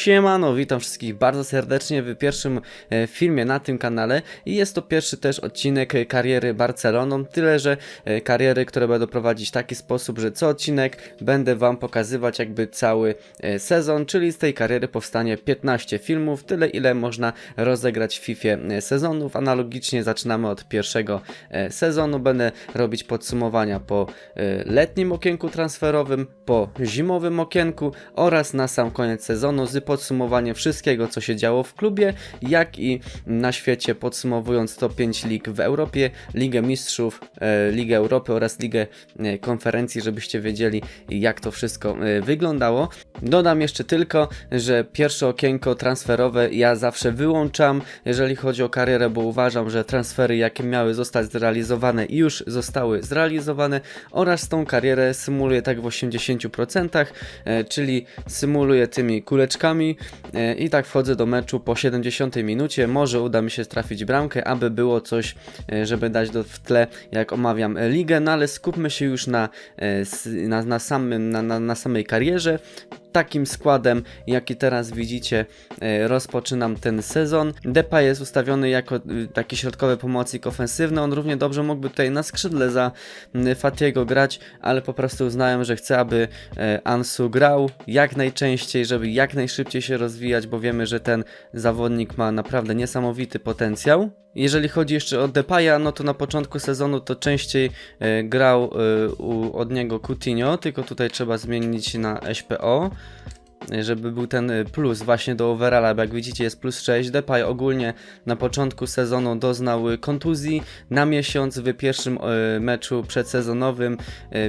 Siemano, witam wszystkich bardzo serdecznie w pierwszym e, filmie na tym kanale i jest to pierwszy też odcinek kariery Barceloną, tyle że e, kariery, które będę prowadzić w taki sposób, że co odcinek będę wam pokazywać jakby cały e, sezon, czyli z tej kariery powstanie 15 filmów, tyle ile można rozegrać w FIFA sezonów. Analogicznie zaczynamy od pierwszego sezonu, będę robić podsumowania po letnim okienku transferowym, po zimowym okienku oraz na sam koniec sezonu z podsumowaniem wszystkiego, co się działo w klubie, jak i na świecie, podsumowując top 5 lig w Europie, Ligę Mistrzów, e, Ligę Europy oraz Ligę e, Konferencji, żebyście wiedzieli, jak to wszystko e, wyglądało. Dodam jeszcze tylko, że pierwsze okienko transferowe ja zawsze wyłączam, jeżeli chodzi o karierę, bo uważam, że transfery, jakie miały zostać zrealizowane, już zostały zrealizowane oraz tą karierę symuluję tak w 80%, e, czyli symuluję tymi kuleczkami e, i tak wchodzę do meczu po 70 minucie. Może uda mi się trafić bramkę, aby było coś, e, żeby dać do, w tle, jak omawiam e, ligę, no ale skupmy się już na, na, na, samym, na, na, na samej karierze. Takim składem, jaki teraz widzicie, e, rozpoczynam ten sezon. Depay jest ustawiony jako y, taki środkowy pomocnik ofensywny. On równie dobrze mógłby tutaj na skrzydle za Fatiego grać, ale po prostu uznałem, że chcę, aby e, Ansu grał jak najczęściej, żeby jak najszybciej się rozwijać, bo wiemy, że ten zawodnik ma naprawdę niesamowity potencjał. Jeżeli chodzi jeszcze o Depaya, no to na początku sezonu to częściej e, grał e, u, od niego Coutinho, tylko tutaj trzeba zmienić na SPO żeby był ten e, plus właśnie do overalla, bo jak widzicie jest plus 6. Depay ogólnie na początku sezonu doznał e, kontuzji na miesiąc w pierwszym e, meczu przedsezonowym,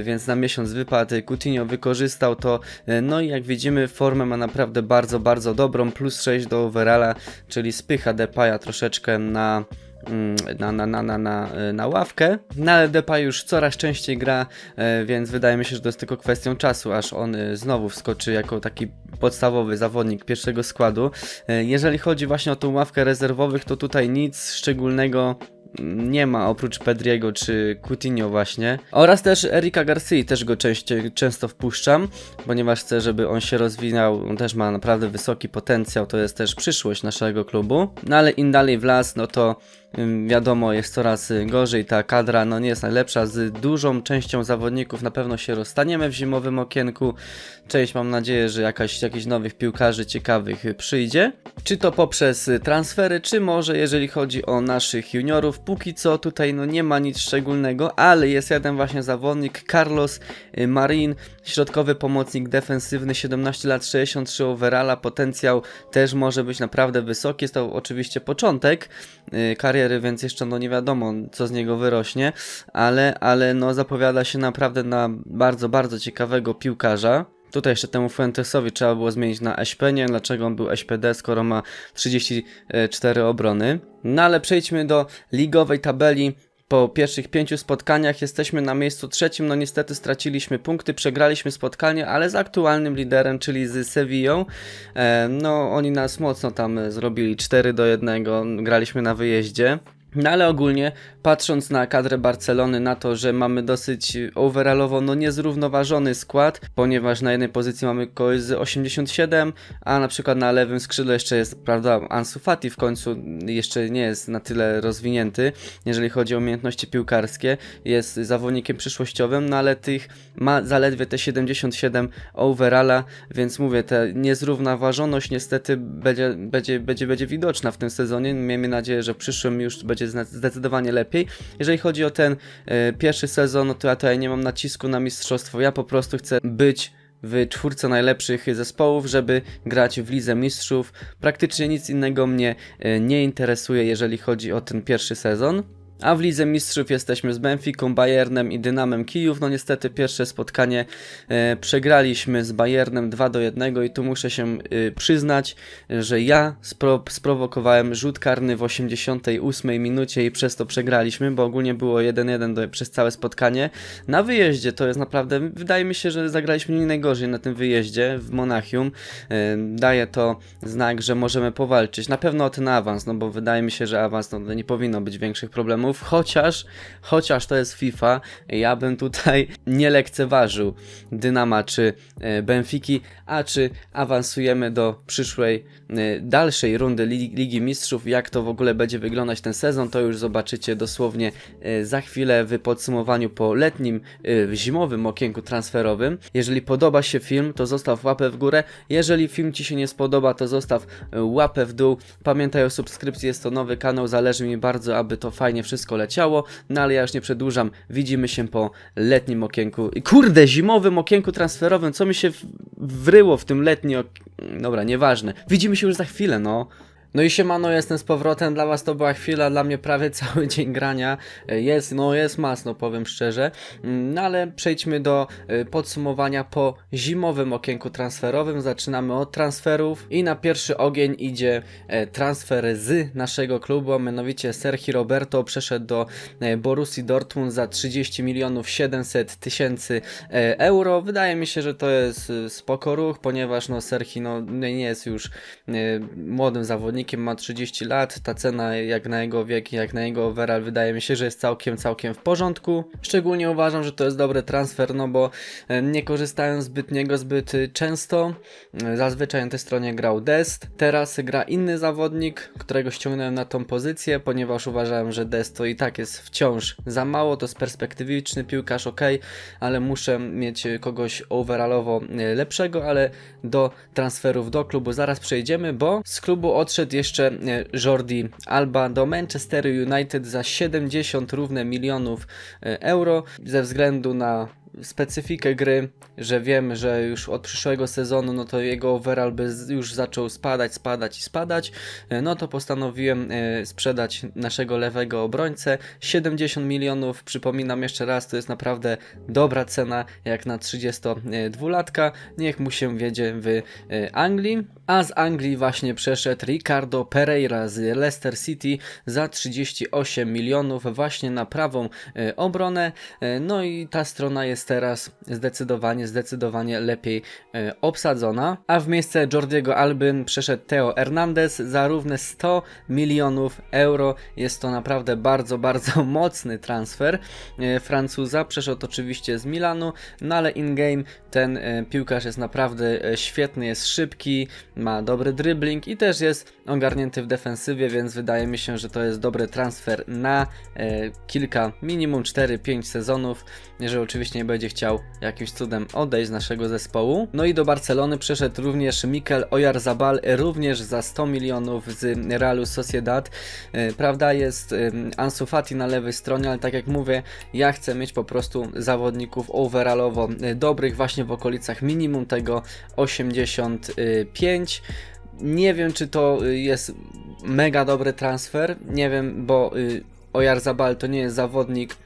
więc na miesiąc wypadł. Coutinho wykorzystał to, no i jak widzimy formę ma naprawdę bardzo, bardzo dobrą, plus 6 do overalla, czyli spycha Depaya troszeczkę na na, na, na, na, na, e, na ławkę. No ale Depay już coraz częściej gra, e, więc wydaje mi się, że to jest tylko kwestią czasu, aż on e, znowu wskoczy jako taki podstawowy zawodnik pierwszego składu. Jeżeli chodzi właśnie o tą ławkę rezerwowych, to tutaj nic szczególnego mm, nie ma oprócz Pedriego czy Coutinho właśnie. Oraz też Erika Garcia, też go częściej, często wpuszczam, ponieważ chcę, żeby on się rozwinął. On też ma naprawdę wysoki potencjał, to jest też przyszłość naszego klubu. No ale im dalej w las, no to wiadomo, jest coraz y, gorzej. Ta kadra no nie jest najlepsza. Z dużą częścią zawodników na pewno się rozstaniemy w zimowym okienku. Część mam nadzieję, że jakaś, jakichś nowych piłkarzy ciekawych y, przyjdzie. Czy to poprzez y, transfery, czy może jeżeli chodzi o naszych juniorów. Póki co tutaj no nie ma nic szczególnego, ale jest jeden właśnie zawodnik, Carlos Marin, środkowy pomocnik defensywny, 17 lat, 63 overalla, potencjał też może być naprawdę wysoki. Jest to oczywiście początek y, kariery, więc jeszcze no nie wiadomo co z niego wyrośnie, ale, ale no zapowiada się naprawdę na bardzo, bardzo ciekawego piłkarza. Tutaj jeszcze temu Fuentesowi trzeba było zmienić na SP, nie wiem dlaczego on był SPD, skoro ma 34 obrony. No ale przejdźmy do ligowej tabeli. Po pierwszych pięciu spotkaniach jesteśmy na miejscu trzecim. No niestety straciliśmy punkty, przegraliśmy spotkanie, ale z aktualnym liderem, czyli z Sevillą. E, no oni nas mocno tam zrobili 4 do 1, graliśmy na wyjeździe. No ale ogólnie, patrząc na kadrę Barcelony, na to, że mamy dosyć overallowo no niezrównoważony skład, ponieważ na jednej pozycji mamy kogoś z 87, a na przykład na lewym skrzydle jeszcze jest, prawda, Ansu Fati w końcu jeszcze nie jest na tyle rozwinięty, jeżeli chodzi o umiejętności piłkarskie, jest zawodnikiem przyszłościowym, no ale tych ma zaledwie te 77 overalla, więc mówię, ta niezrównoważoność niestety będzie, będzie, będzie, będzie widoczna w tym sezonie. Miejmy nadzieję, że w przyszłym już będzie zna- zdecydowanie lepiej. Jeżeli chodzi o ten e, pierwszy sezon, no to ja tutaj nie mam nacisku na mistrzostwo. Ja po prostu chcę być w czwórce najlepszych zespołów, żeby grać w Lidze Mistrzów. Praktycznie nic innego mnie e, nie interesuje, jeżeli chodzi o ten pierwszy sezon. A w Lidze Mistrzów jesteśmy z Benficą, Bayernem i Dynamem Kijów. No niestety pierwsze spotkanie e, przegraliśmy z Bayernem 2 do 1 i tu muszę się e, przyznać, że ja spro sprowokowałem rzut karny w 88 minucie i przez to przegraliśmy, bo ogólnie było 1-1 do- przez całe spotkanie. Na wyjeździe to jest naprawdę, wydaje mi się, że zagraliśmy nie najgorzej na tym wyjeździe w Monachium. E, daje to znak, że możemy powalczyć. Na pewno o ten awans, no bo wydaje mi się, że awans no, nie powinno być większych problemów. Chociaż, chociaż to jest FIFA, ja bym tutaj nie lekceważył Dynama czy e, Benfiki, a czy awansujemy do przyszłej, dalszej rundy Ligi, Mistrzów, jak to w ogóle będzie wyglądać ten sezon, to już zobaczycie dosłownie e, za chwilę w podsumowaniu po letnim, e, zimowym okienku transferowym. Jeżeli podoba się film, to zostaw łapę w górę, jeżeli film Ci się nie spodoba, to zostaw łapę w dół. Pamiętaj o subskrypcji, jest to nowy kanał, zależy mi bardzo, aby to fajnie wszystko leciało, no ale ja już nie przedłużam, widzimy się po letnim okienku, kurde, zimowym okienku transferowym, co mi się wryło w tym letnim ok... Dobra, nieważne, widzimy się już za chwilę, no. No i siemano, jestem z powrotem, dla was to była chwila, dla mnie prawie cały dzień grania, jest, no jest masno, powiem szczerze, Mm, no ale przejdźmy do e, podsumowania po zimowym okienku transferowym, zaczynamy od transferów i na pierwszy ogień idzie e, transfer z naszego klubu, a mianowicie Sergi Roberto przeszedł do e, Borussii Dortmund za 30 milionów 700 tysięcy e, euro, wydaje mi się, że to jest e, spoko ruch, ponieważ no Sergi no, nie jest już młodym zawodnikiem, ma 30 lat, ta cena jak na jego wiek, jak na jego overall wydaje mi się, że jest całkiem, całkiem w porządku. Szczególnie uważam, że to jest dobry transfer, no bo e, nie korzystając zbyt niego zbyt często, e, zazwyczaj na tej stronie grał Dest, teraz gra inny zawodnik, którego ściągnąłem na tą pozycję, ponieważ uważałem, że Dest to i tak jest wciąż za mało, to jest perspektywiczny piłkarz, ok, ale muszę mieć kogoś overallowo y, lepszego, ale do transferów do klubu zaraz przejdziemy, bo z klubu odszedł jeszcze e, Jordi Alba do Manchesteru United za 70 równe milionów e, euro. Ze względu na specyfikę gry, że wiem, że już od przyszłego sezonu, no to jego overall by już zaczął spadać, spadać i spadać, e, no to postanowiłem e, sprzedać naszego lewego obrońcę. 70 milionów, przypominam jeszcze raz, to jest naprawdę dobra cena jak na 32-latka. Niech mu się wiedzie w e, Anglii. A z Anglii właśnie przeszedł Ricardo Pereira z Leicester City za 38 milionów właśnie na prawą obronę. No i ta strona jest teraz zdecydowanie, zdecydowanie lepiej e, obsadzona. A w miejsce Jordiego Albyn przeszedł Theo Hernandez za równe 100 milionów euro. Jest to naprawdę bardzo, bardzo mocny transfer e, Francuza. Przeszedł oczywiście z Milanu, no ale in-game ten e, piłkarz jest naprawdę świetny, jest szybki, ma dobry dribbling i też jest ogarnięty w defensywie, więc wydaje mi się, że to jest dobry transfer na kilka, minimum 4-5 sezonów, jeżeli oczywiście nie będzie chciał jakimś cudem odejść z naszego zespołu. No i do Barcelony przeszedł również Mikel Oyarzabal, również za 100 milionów z Realu Sociedad. E, Prawda jest e, Ansu Fati na lewej stronie, ale tak jak mówię, ja chcę mieć po prostu zawodników overallowo e, dobrych właśnie w okolicach minimum tego 85. Nie wiem, czy to jest mega dobry transfer. Nie wiem, bo Oyarzabal to nie jest zawodnik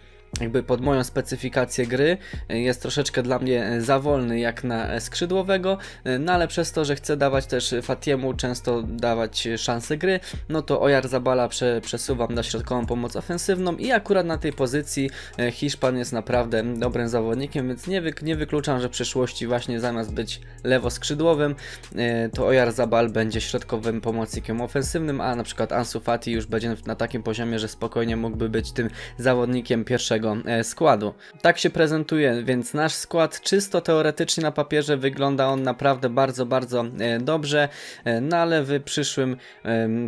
jakby pod moją specyfikację gry. Y, Jest troszeczkę dla mnie y, za wolny jak na e, skrzydłowego, no ale przez to, że chcę dawać też Fatiemu często dawać szansę gry, no to Oyarzabala prze, przesuwam na środkową pomoc ofensywną i akurat na tej pozycji e, Hiszpan jest naprawdę dobrym zawodnikiem, więc nie, wyk- nie wykluczam, że w przyszłości właśnie zamiast być lewoskrzydłowym, e, to Oyarzabal będzie środkowym pomocnikiem ofensywnym, a na przykład Ansu Fati już będzie na takim poziomie, że spokojnie mógłby być tym zawodnikiem pierwszego e, składu. Tak się prezentuje, więc nasz skład czysto teoretycznie na papierze wygląda on naprawdę bardzo, bardzo e, dobrze, e, no ale w przyszłym,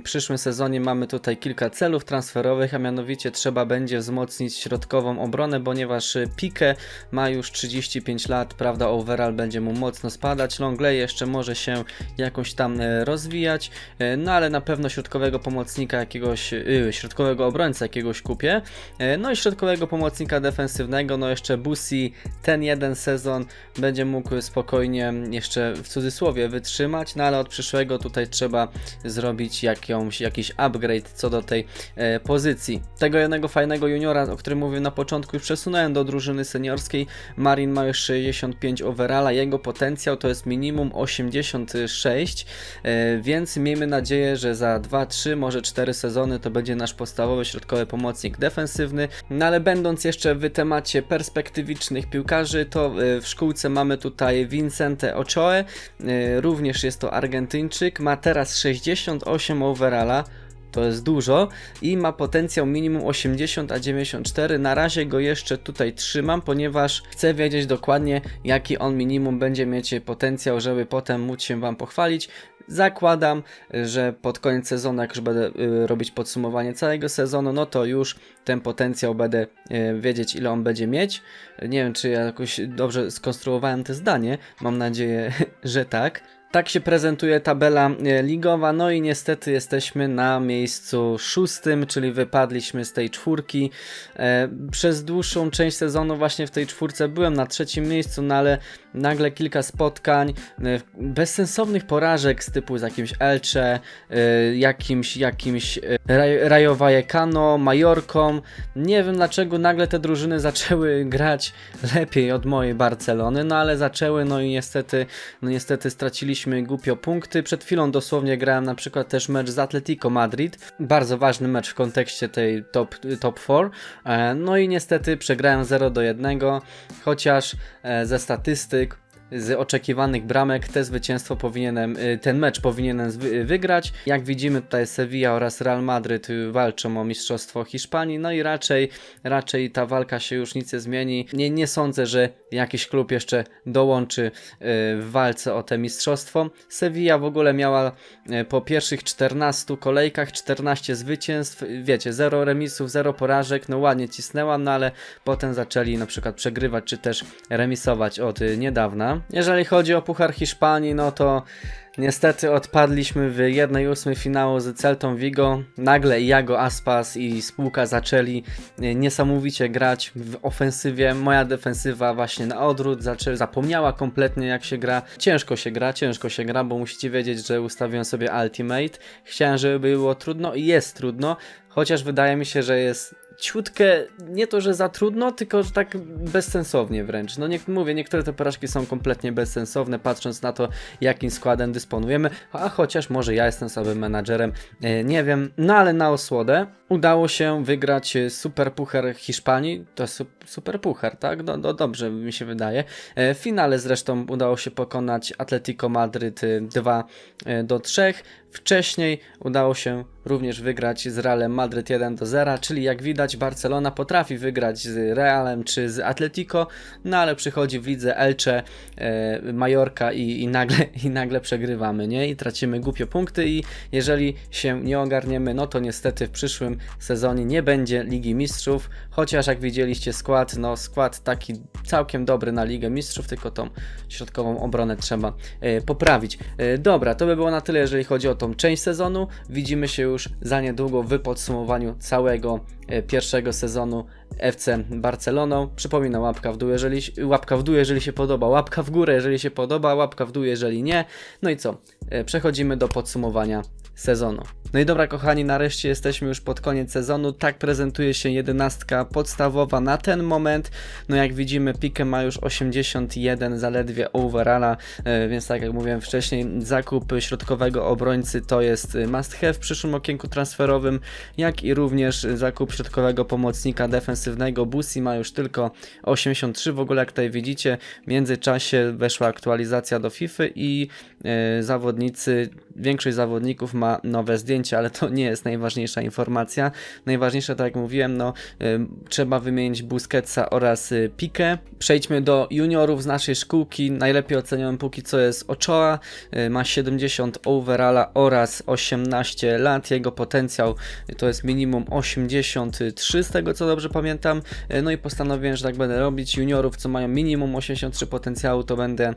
przyszłym sezonie mamy tutaj kilka celów transferowych, a mianowicie trzeba będzie wzmocnić środkową obronę, ponieważ Pique ma już 35 lat, prawda, overall będzie mu mocno spadać, Longley jeszcze może się jakoś tam rozwijać, no ale na pewno środkowego pomocnika jakiegoś, środkowego obrońca jakiegoś kupię, no i środkowego pomocnika defensywnego, no jeszcze Busi ten jeden sezon będzie mógł spokojnie jeszcze w cudzysłowie wytrzymać, no ale od przyszłego tutaj trzeba zrobić jakąś, jakiś upgrade co do tej e, pozycji. Tego jednego fajnego juniora, o którym mówiłem na początku, już przesunąłem do drużyny seniorskiej. Marin ma już 65 overalla, jego potencjał to jest minimum 86, e, więc miejmy nadzieję, że za 2, 3, może 4 sezony to będzie nasz podstawowy środkowy pomocnik defensywny. No ale będąc jeszcze w temacie perspektywicznych piłkarzy, to e, w szkółce mamy tutaj Vincente Ochoe, również jest to Argentyńczyk, ma teraz 68 overalla. to jest dużo i ma potencjał minimum 80 a 94. Na razie go jeszcze tutaj trzymam, ponieważ chcę wiedzieć dokładnie jaki on minimum będzie mieć potencjał, żeby potem móc się wam pochwalić. Zakładam, że pod koniec sezonu, jak już będę y, robić podsumowanie całego sezonu, no to już ten potencjał będę y, wiedzieć, ile on będzie mieć. Nie wiem, czy ja jakoś dobrze skonstruowałem to zdanie. Mam nadzieję, że tak. Tak się prezentuje tabela e, ligowa, no i niestety jesteśmy na miejscu szóstym, czyli wypadliśmy z tej czwórki. E, przez dłuższą część sezonu właśnie w tej czwórce byłem na trzecim miejscu, no ale nagle kilka spotkań, e, bezsensownych porażek z typu z jakimś Elche, jakimś, jakimś Raj, Rayo Vallecano, Majorką. Nie wiem dlaczego nagle te drużyny zaczęły grać lepiej od mojej Barcelony, no ale zaczęły, no i niestety, no niestety straciliśmy głupio punkty. Przed chwilą dosłownie grałem na przykład też mecz z Atletico Madrid, bardzo ważny mecz w kontekście tej top, top 4. E, No i niestety przegrałem 0 do 1, chociaż e, ze statystyk z oczekiwanych bramek te zwycięstwo powinienem, y, ten mecz powinienem zwy- wygrać. Jak widzimy tutaj Sevilla oraz Real Madryt y, walczą o mistrzostwo Hiszpanii, no i raczej, raczej ta walka się już nic nie zmieni. Nie, nie sądzę, że jakiś klub jeszcze dołączy y, w walce o te mistrzostwo. Sevilla w ogóle miała y, po pierwszych 14 kolejkach 14 zwycięstw, wiecie, 0 remisów, 0 porażek, no ładnie cisnęła, no ale potem zaczęli na przykład przegrywać, czy też remisować od y, niedawna. Jeżeli chodzi o Puchar Hiszpanii, no to niestety odpadliśmy w 1-8 finału z Celtą Vigo. Nagle Iago Aspas i spółka zaczęli y, niesamowicie grać w ofensywie. Moja defensywa właśnie na odwrót zapomniała kompletnie jak się gra. Ciężko się gra, ciężko się gra, bo musicie wiedzieć, że ustawiłem sobie Ultimate. Chciałem, żeby było trudno i jest trudno, chociaż wydaje mi się, że jest ciutkę, nie to, że za trudno, tylko że tak bezsensownie wręcz. No nie mówię, niektóre te porażki są kompletnie bezsensowne, patrząc na to, jakim składem dysponujemy, a chociaż może ja jestem sobie menadżerem, e, nie wiem, no ale na osłodę udało się wygrać e, Super Puchar Hiszpanii, to su Super Puchar, tak? No, no dobrze mi się wydaje. E, W finale zresztą udało się pokonać Atletico Madryt e, 2 e, do 3. Wcześniej udało się również wygrać z Realem Madryt 1 do 0, czyli jak widać Barcelona potrafi wygrać z Realem czy z Atletico, no ale przychodzi w lidze Elche, e, Majorka i, i, nagle, i nagle przegrywamy, nie? I tracimy głupio punkty i jeżeli się nie ogarniemy, no to niestety w przyszłym sezonie nie będzie Ligi Mistrzów, chociaż jak widzieliście skład, no skład taki całkiem dobry na Ligę Mistrzów, tylko tą środkową obronę trzeba e, poprawić. E, dobra, to by było na tyle, jeżeli chodzi o tą część sezonu. Widzimy się już za niedługo w podsumowaniu całego e, pierwszego sezonu FC Barceloną. Przypominam, łapka w dół, jeżeli, łapka w dół, jeżeli się podoba, łapka w górę, jeżeli się podoba, łapka w dół, jeżeli nie. No i co? Przechodzimy do podsumowania sezonu. No i dobra, kochani, nareszcie jesteśmy już pod koniec sezonu. Tak prezentuje się jedenastka podstawowa na ten moment. No jak widzimy, Pique ma już 81 zaledwie overalla, e, więc tak jak mówiłem wcześniej, zakup środkowego obrońcy to jest must have w przyszłym okienku transferowym, jak i również zakup środkowego pomocnika defensywnego. Busi ma już tylko 83 w ogóle, jak tutaj widzicie. W międzyczasie weszła aktualizacja do FIFA i e, zawodnicy, większość zawodników ma nowe zdjęcia, ale to nie jest najważniejsza informacja. Najważniejsze, tak jak mówiłem, no trzeba wymienić Busquetsa oraz y, Pique. Przejdźmy do juniorów z naszej szkółki. Najlepiej ocenionym póki co jest Ochoa. Y, ma 70 overalla oraz 18 lat. Jego potencjał to jest minimum 83 z tego co dobrze pamiętam. Y, no i postanowiłem, że tak będę robić. Juniorów, co mają minimum 83 potencjału, to będę,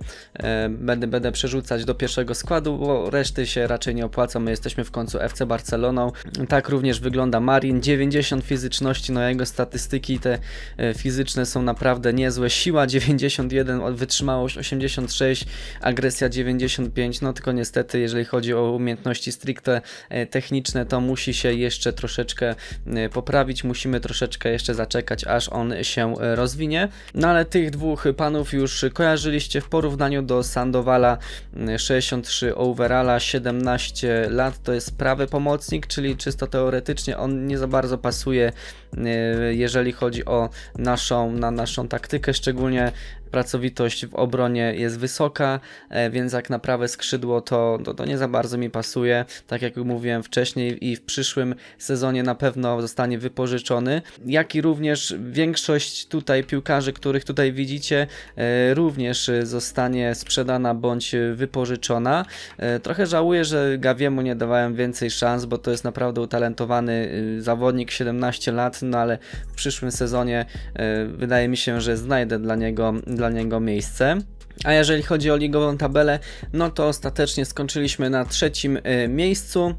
będę, będę przerzucać do pierwszego składu, bo reszty się raczej nie opłaca. My jesteśmy w końcu FC Barceloną. Tak również wygląda Marin. 90 fizyczności, no jego statystyki te e, fizyczne są naprawdę niezłe. Siła 91, wytrzymałość 86, agresja 95. No tylko niestety, jeżeli chodzi o umiejętności stricte e, techniczne, to musi się jeszcze troszeczkę e, poprawić. Musimy troszeczkę jeszcze zaczekać, aż on się rozwinie. No ale tych dwóch panów już kojarzyliście w porównaniu do Sandowala 63 overalla, 17 lat to jest prawy pomocnik, czyli czysto teoretycznie on nie za bardzo pasuje jeżeli chodzi o naszą, na naszą taktykę, szczególnie pracowitość w obronie jest wysoka, e, więc jak na prawe skrzydło to, to, to nie za bardzo mi pasuje. Tak jak mówiłem wcześniej i w przyszłym sezonie na pewno zostanie wypożyczony. Jak i również większość tutaj piłkarzy, których tutaj widzicie, e, również zostanie sprzedana bądź wypożyczona. E, Trochę żałuję, że Gawiemu nie dawałem więcej szans, bo to jest naprawdę utalentowany e, zawodnik, 17 lat, no ale w przyszłym sezonie e, wydaje mi się, że znajdę dla niego, dla niego miejsce. A jeżeli chodzi o ligową tabelę, no to ostatecznie skończyliśmy na trzecim e, miejscu.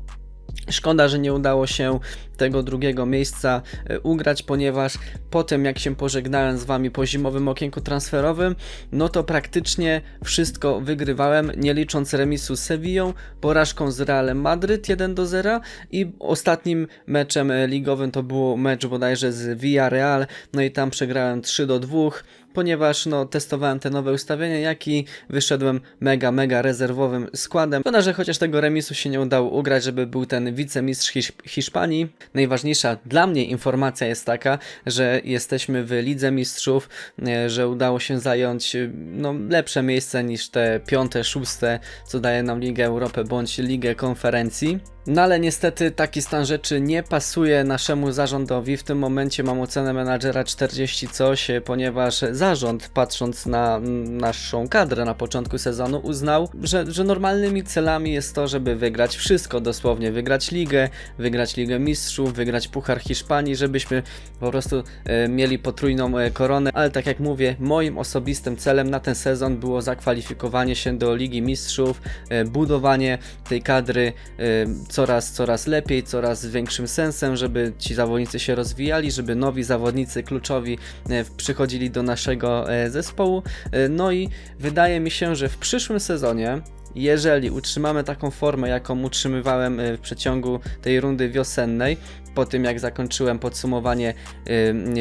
Szkoda, że nie udało się tego drugiego miejsca e, ugrać, ponieważ potem jak się pożegnałem z wami po zimowym okienku transferowym, no to praktycznie wszystko wygrywałem, nie licząc remisu z Sevillą, porażką z Realem Madryt 1 do 0 i ostatnim meczem e, ligowym to był mecz bodajże z Villarreal, no i tam przegrałem 3 do 2 ponieważ no, testowałem te nowe ustawienia, jak i wyszedłem mega, mega rezerwowym składem. Szkoda, że chociaż tego remisu się nie udało ugrać, żeby był ten wicemistrz Hisz Hiszpanii. Najważniejsza dla mnie informacja jest taka, że jesteśmy w Lidze Mistrzów, e, że udało się zająć e, no, lepsze miejsce niż te piąte, szóste, co daje nam Ligę Europy bądź Ligę Konferencji. No ale niestety taki stan rzeczy nie pasuje naszemu zarządowi. W tym momencie mam ocenę menadżera 40 coś, e, ponieważ zarząd, patrząc na naszą kadrę na początku sezonu, uznał, że, że normalnymi celami jest to, żeby wygrać wszystko dosłownie. Wygrać ligę, wygrać Ligę Mistrzów, wygrać Puchar Hiszpanii, żebyśmy po prostu e, mieli potrójną e, koronę. Ale tak jak mówię, moim osobistym celem na ten sezon było zakwalifikowanie się do Ligi Mistrzów, e, budowanie tej kadry e, coraz, coraz lepiej, coraz większym sensem, żeby ci zawodnicy się rozwijali, żeby nowi zawodnicy kluczowi e, przychodzili do naszego e, zespołu. E, No i wydaje mi się, że w przyszłym sezonie jeżeli utrzymamy taką formę, jaką utrzymywałem w przeciągu tej rundy wiosennej, po tym jak zakończyłem podsumowanie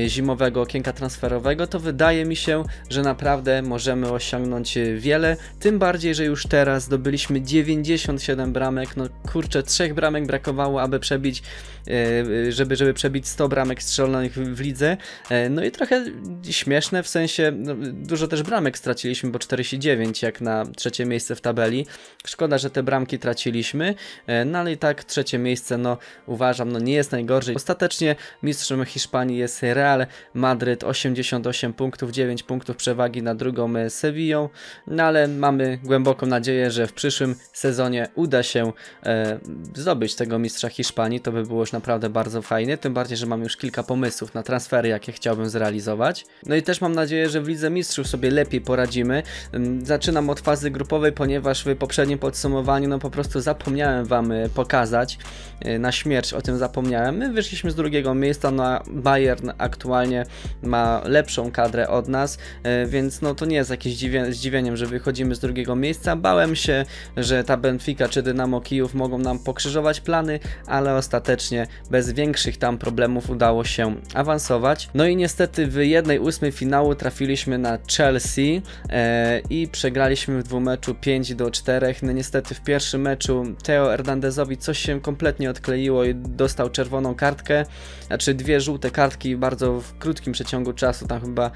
e, zimowego okienka transferowego, to wydaje mi się, że naprawdę możemy osiągnąć e, wiele. Tym bardziej, że już teraz zdobyliśmy 97 bramek. No kurczę, trzech bramek brakowało, aby przebić, e, żeby, żeby przebić 100 bramek strzelonych w, lidze. E, No i trochę śmieszne, w sensie no, dużo też bramek straciliśmy, bo 49 jak na trzecie miejsce w tabeli. Szkoda, że te bramki traciliśmy, e, no ale i tak trzecie miejsce, no uważam, no nie jest najgorzej. Ostatecznie mistrzem Hiszpanii jest Real Madryt, 88 punktów, 9 punktów przewagi na drugą e, Sevillą, no ale mamy głęboką nadzieję, że w przyszłym sezonie uda się e, zdobyć tego mistrza Hiszpanii, to by było już naprawdę bardzo fajnie, tym bardziej, że mam już kilka pomysłów na transfery, jakie chciałbym zrealizować. No i też mam nadzieję, że w Lidze Mistrzów sobie lepiej poradzimy. Ym, Zaczynam od fazy grupowej, ponieważ w poprzednim podsumowaniu no po prostu zapomniałem wam y, pokazać, y, na śmierć o tym zapomniałem. My wyszliśmy z drugiego miejsca, no a Bayern aktualnie ma lepszą kadrę od nas, y, więc no to nie jest jakieś zdziwie- zdziwieniem, że wychodzimy z drugiego miejsca. Bałem się, że ta Benfica czy Dynamo Kijów mogą nam pokrzyżować plany, ale ostatecznie bez większych tam problemów udało się awansować. No i niestety w jednej ósmej finału trafiliśmy na Chelsea e, i przegraliśmy w dwumeczu 5 do 4. No niestety w pierwszym meczu Theo Hernandezowi coś się kompletnie odkleiło i dostał kartkę, znaczy dwie żółte kartki bardzo w krótkim przeciągu czasu, tam chyba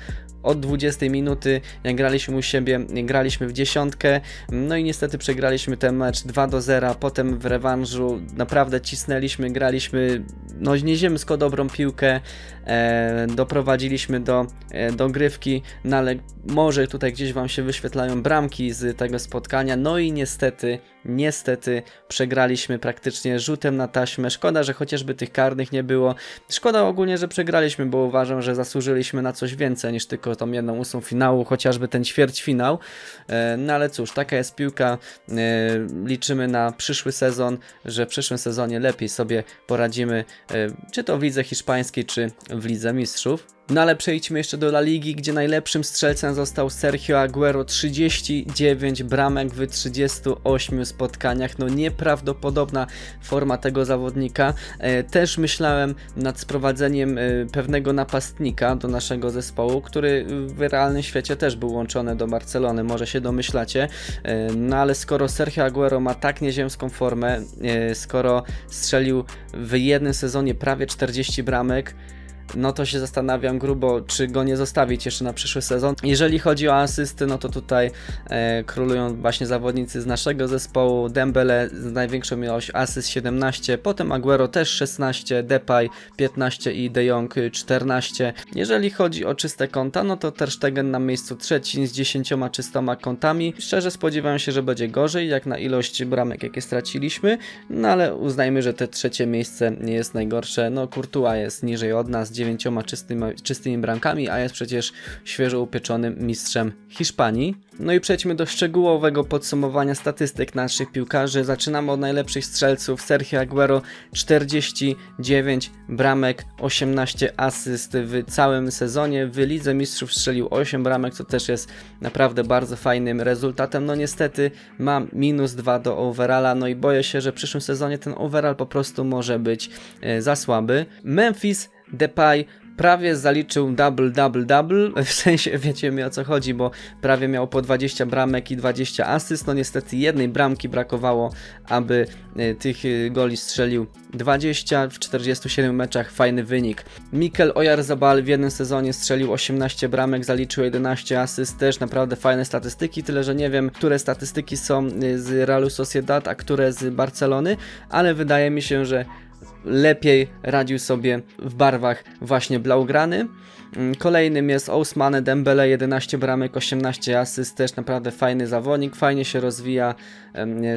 od 20 minuty, graliśmy u siebie, graliśmy w dziesiątkę, no i niestety przegraliśmy ten mecz 2 do 0, potem w rewanżu naprawdę cisnęliśmy, graliśmy no nieziemsko dobrą piłkę, e, doprowadziliśmy do e, dogrywki, no ale może tutaj gdzieś Wam się wyświetlają bramki z tego spotkania, no i niestety, niestety przegraliśmy praktycznie rzutem na taśmę, szkoda, że chociażby tych karnych nie było, szkoda ogólnie, że przegraliśmy, bo uważam, że zasłużyliśmy na coś więcej niż tylko tą jedną ósmą finału, chociażby ten ćwierćfinał, e, no ale cóż, taka jest piłka, e, liczymy na przyszły sezon, że w przyszłym sezonie lepiej sobie poradzimy, e, czy to w lidze hiszpańskiej, czy w lidze mistrzów. No ale przejdźmy jeszcze do La Ligi, gdzie najlepszym strzelcem został Sergio Aguero, 39 bramek w 38 spotkaniach, no nieprawdopodobna forma tego zawodnika. E, też myślałem nad sprowadzeniem e, pewnego napastnika do naszego zespołu, który w realnym świecie też był łączony do Barcelony, może się domyślacie. E, no ale skoro Sergio Aguero ma tak nieziemską formę, e, skoro strzelił w jednym sezonie prawie 40 bramek, no to się zastanawiam grubo, czy go nie zostawić jeszcze na przyszły sezon. Jeżeli chodzi o asysty, no to tutaj e, królują właśnie zawodnicy z naszego zespołu. Dembele z największą ilość asyst 17, potem Aguero też 16, Depay 15 i De Jong 14. Jeżeli chodzi o czyste konta, no to Ter Stegen na miejscu trzecim z 10 czystoma kontami. Szczerze spodziewałem się, że będzie gorzej, jak na ilość bramek, jakie straciliśmy, no ale uznajmy, że te trzecie miejsce nie jest najgorsze. No Courtois jest niżej od nas, 9 czystymi, czystymi bramkami, a jest przecież świeżo upieczonym mistrzem Hiszpanii. No i przejdźmy do szczegółowego podsumowania statystyk naszych piłkarzy. Zaczynamy od najlepszych strzelców. Sergio Aguero 49 bramek, 18 asyst w całym sezonie. W Lidze Mistrzów strzelił 8 bramek, co też jest naprawdę bardzo fajnym rezultatem. No niestety mam minus 2 do overalla, no i boję się, że w przyszłym sezonie ten overall po prostu może być e, za słaby. Memphis Depay prawie zaliczył double, double, double, w sensie wiecie mi o co chodzi, bo prawie miał po 20 bramek i 20 asyst, no niestety jednej bramki brakowało, aby e, tych e, goli strzelił 20 w 47 meczach, fajny wynik. Mikel Oyarzabal w jednym sezonie strzelił 18 bramek, zaliczył 11 asyst, też naprawdę fajne statystyki, tyle że nie wiem, które statystyki są e, z Realu Sociedad, a które z Barcelony, ale wydaje mi się, że lepiej radził sobie w barwach właśnie blaugrany. Mm, Kolejnym jest Ousmane Dembele, 11 bramek, 18 asyst, też naprawdę fajny zawodnik, fajnie się rozwija,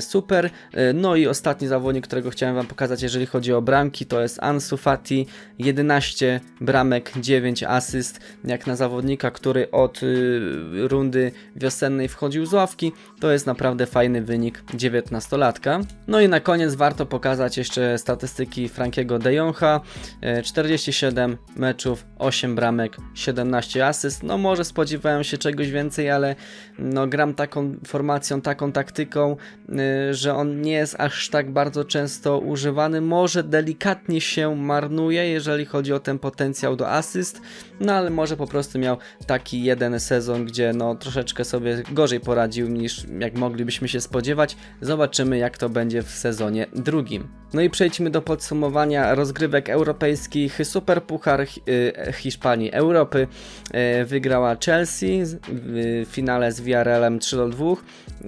super. E, No i ostatni zawodnik, którego chciałem Wam pokazać, jeżeli chodzi o bramki, to jest Ansu Fati, 11 bramek, 9 asyst, jak na zawodnika, który od y, rundy wiosennej wchodził z ławki, to jest naprawdę fajny wynik 19-latka. No i na koniec warto pokazać jeszcze statystyki Frankiego De Jonga, E, 47 meczów, 8 bramek, 17 asyst. No może spodziewałem się czegoś więcej, ale no gram taką formacją, taką taktyką, y, że on nie jest aż tak bardzo często używany. Może delikatnie się marnuje, jeżeli chodzi o ten potencjał do asyst, no ale może po prostu miał taki jeden sezon, gdzie no troszeczkę sobie gorzej poradził niż jak moglibyśmy się spodziewać. Zobaczymy jak to będzie w sezonie drugim. No i przejdźmy do podsumowania rozgrywek europejskich. Superpuchar y, Hiszpanii Europy y, wygrała Chelsea w finale z Villarrealem 3 do 2.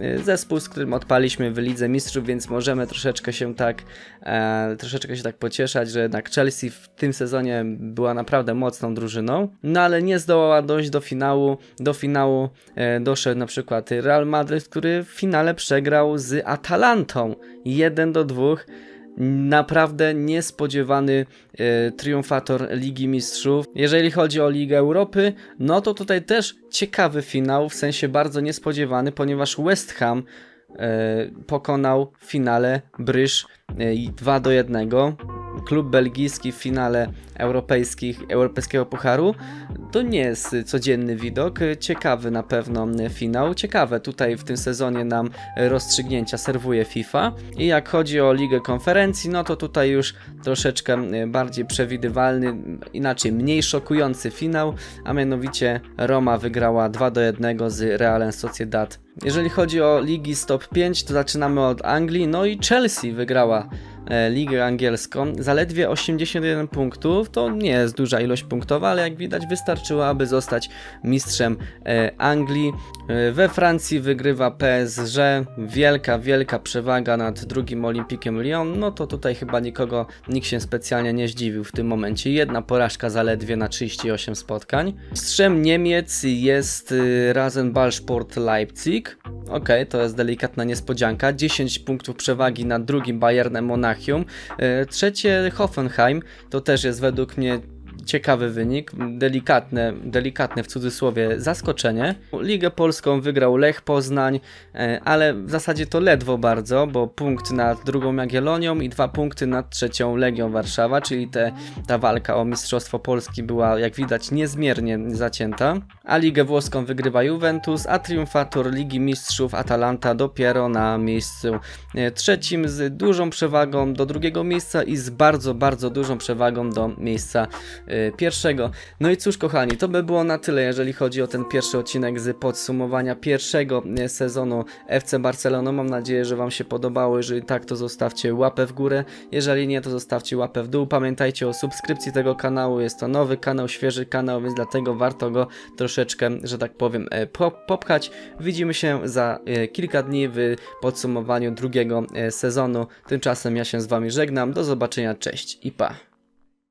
Y, Zespół, z którym odpaliśmy w Lidze Mistrzów, więc możemy troszeczkę się tak e, troszeczkę się tak pocieszać, że jednak Chelsea w tym sezonie była naprawdę mocną drużyną, no ale nie zdołała dojść do finału. Do finału e, doszedł na przykład Real Madrid, który w finale przegrał z Atalantą 1 do 2 naprawdę niespodziewany e, triumfator Ligi Mistrzów. Jeżeli chodzi o Ligę Europy, no to tutaj też ciekawy finał, w sensie bardzo niespodziewany, ponieważ West Ham e, pokonał w finale Bryż 2 do 1. Klub belgijski w finale europejskich, europejskiego pucharu. To nie jest codzienny widok, ciekawy na pewno finał, ciekawe tutaj w tym sezonie nam rozstrzygnięcia serwuje FIFA. I jak chodzi o Ligę Konferencji, no to tutaj już troszeczkę y, bardziej przewidywalny, inaczej mniej szokujący finał, a mianowicie Roma wygrała 2 do 1 z Realem Sociedad. Jeżeli chodzi o ligi z top 5, to zaczynamy od Anglii, no i Chelsea wygrała e, ligę angielską. Zaledwie 81 punktów, to nie jest duża ilość punktowa, ale jak widać wystarczyło, aby zostać mistrzem e, Anglii. E, we Francji wygrywa PSG, wielka, wielka przewaga nad drugim Olimpikiem Lyon, no to tutaj chyba nikogo, nikt się specjalnie nie zdziwił w tym momencie. Jedna porażka zaledwie na 38 spotkań. Mistrzem Niemiec jest y, Rasenballsport Leipzig. Okej, to jest delikatna niespodzianka. 10 punktów przewagi nad drugim Bayernem Monachium. E, Trzecie Hoffenheim to też jest według mnie ciekawy wynik, delikatne, delikatne w cudzysłowie zaskoczenie. Ligę Polską wygrał Lech Poznań, e, ale w zasadzie to ledwo bardzo, bo punkt nad drugą Jagiellonią i dwa punkty nad trzecią Legią Warszawa, czyli te, ta walka o Mistrzostwo Polski była jak widać niezmiernie zacięta. A Ligę Włoską wygrywa Juventus, a triumfator Ligi Mistrzów Atalanta dopiero na miejscu e, trzecim z dużą przewagą do drugiego miejsca i z bardzo, bardzo dużą przewagą do miejsca e, pierwszego. No i cóż kochani, to by było na tyle, jeżeli chodzi o ten pierwszy odcinek z podsumowania pierwszego e, sezonu FC Barcelona. Mam nadzieję, że Wam się podobało. Jeżeli tak, to zostawcie łapę w górę. Jeżeli nie, to zostawcie łapę w dół. Pamiętajcie o subskrypcji tego kanału. Jest to nowy kanał, świeży kanał, więc dlatego warto go troszeczkę, że tak powiem, po- popchać. Widzimy się za kilka dni w podsumowaniu drugiego sezonu. Tymczasem ja się z Wami żegnam. Do zobaczenia, cześć i pa.